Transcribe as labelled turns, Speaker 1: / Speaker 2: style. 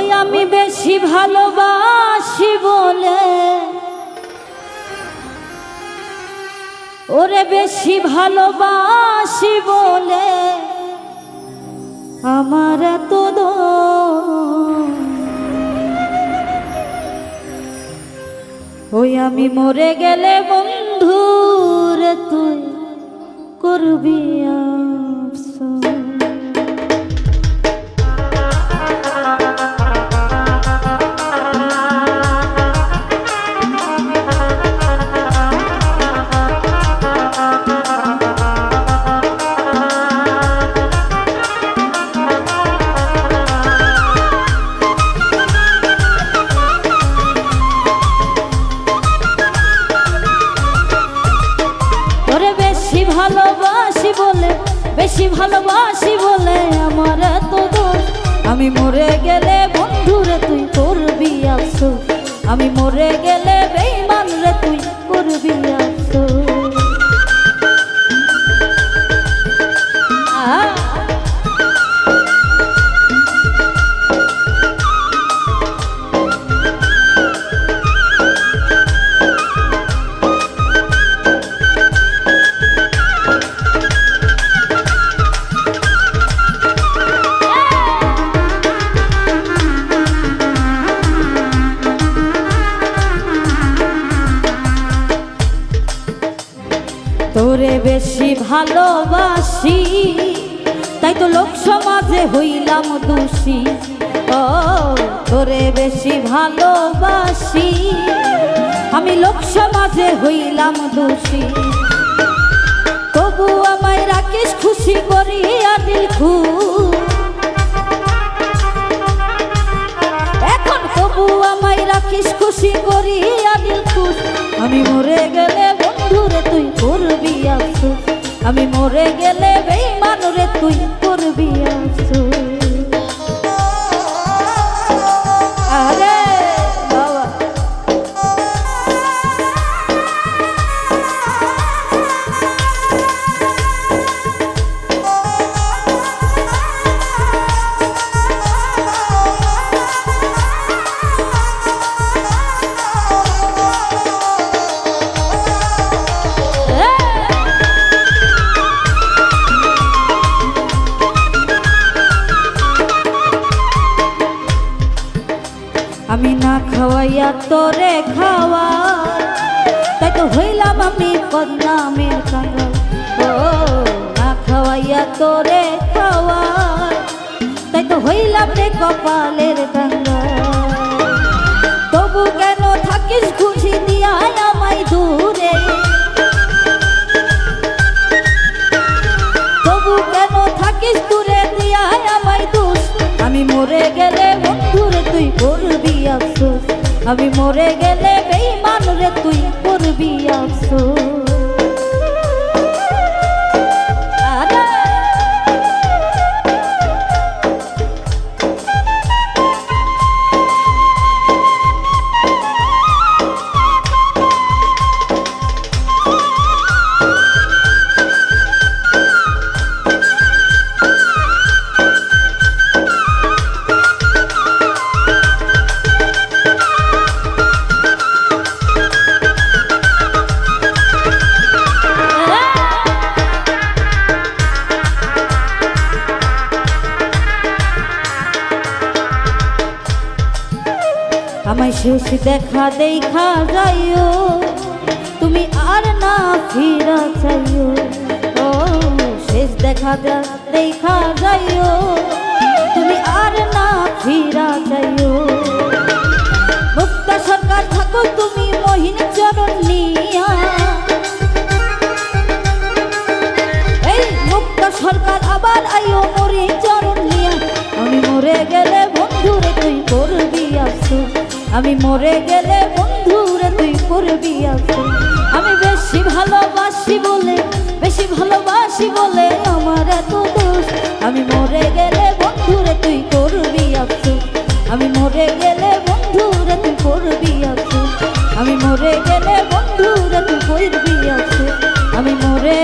Speaker 1: বেশি ভালোবাসি বলে ওরে বেশি ভালোবাসি বলে আমার এত। ওই আমি মরে গেলে বন্ধু রে তুই করবি আফসোস। ভালোবাসি বলে, বেশি ভালোবাসি বলে আমার এত দোষ। আমি মরে গেলে বন্ধুরে তুই করবি আসো আমি মরে গেলে বেইমান রে তুই করবি বেশি ভালোবাসি। তাই তো লোক সমাজে হইলাম দোষী। ও তোরে বেশি ভালোবাসি। আমি লোক সমাজে হইলাম দোষী। তবু আমায় রাখিস খুশি করি আদিল খু এখন তবু আমায় রাখিস খুশি করি আমি মরে গেলে বেইমান রে তুই করবি আফসোস আমি না খাওয়াইয়া তোরে খাওয়া। তাই তো হইলাম আমি বদনামের কাঙ্গাল ও, না খাওয়াইয়া তোরে খাওয়া। তাই তো হইলাম রে কপালের কাঙ্গাল তবু কেন থাকিস খুশি মরে গেলে বন্ধুর তুই করবি আফসোস। আমি মরে গেলে বেইমান রে তুই করবি আফসোস। শেষ দেখা দেখা যাইও। তুমি আর না ফিরা চাইও। ও, শেষ দেখা দেখা যাইও। তুমি আর না ফিরা চাইও। মুক্তা সরকার থাকো, তুমি মহিন চরণ নিয়া। এই মুক্ত সরকার আবার আইও আমি মরে গেলে বন্ধুরে তুই করবি আমি বেশি ভালোবাসি বলে, বেশি ভালোবাসি বলে আমার এত দোষ। আমি মরে গেলে বন্ধুরে তুই করবি আফসোস আমি মরে গেলে বন্ধুরে তুই করবি আফসোস আমি মরে গেলে বন্ধুরে তুই করবি আফসোস আমি মরে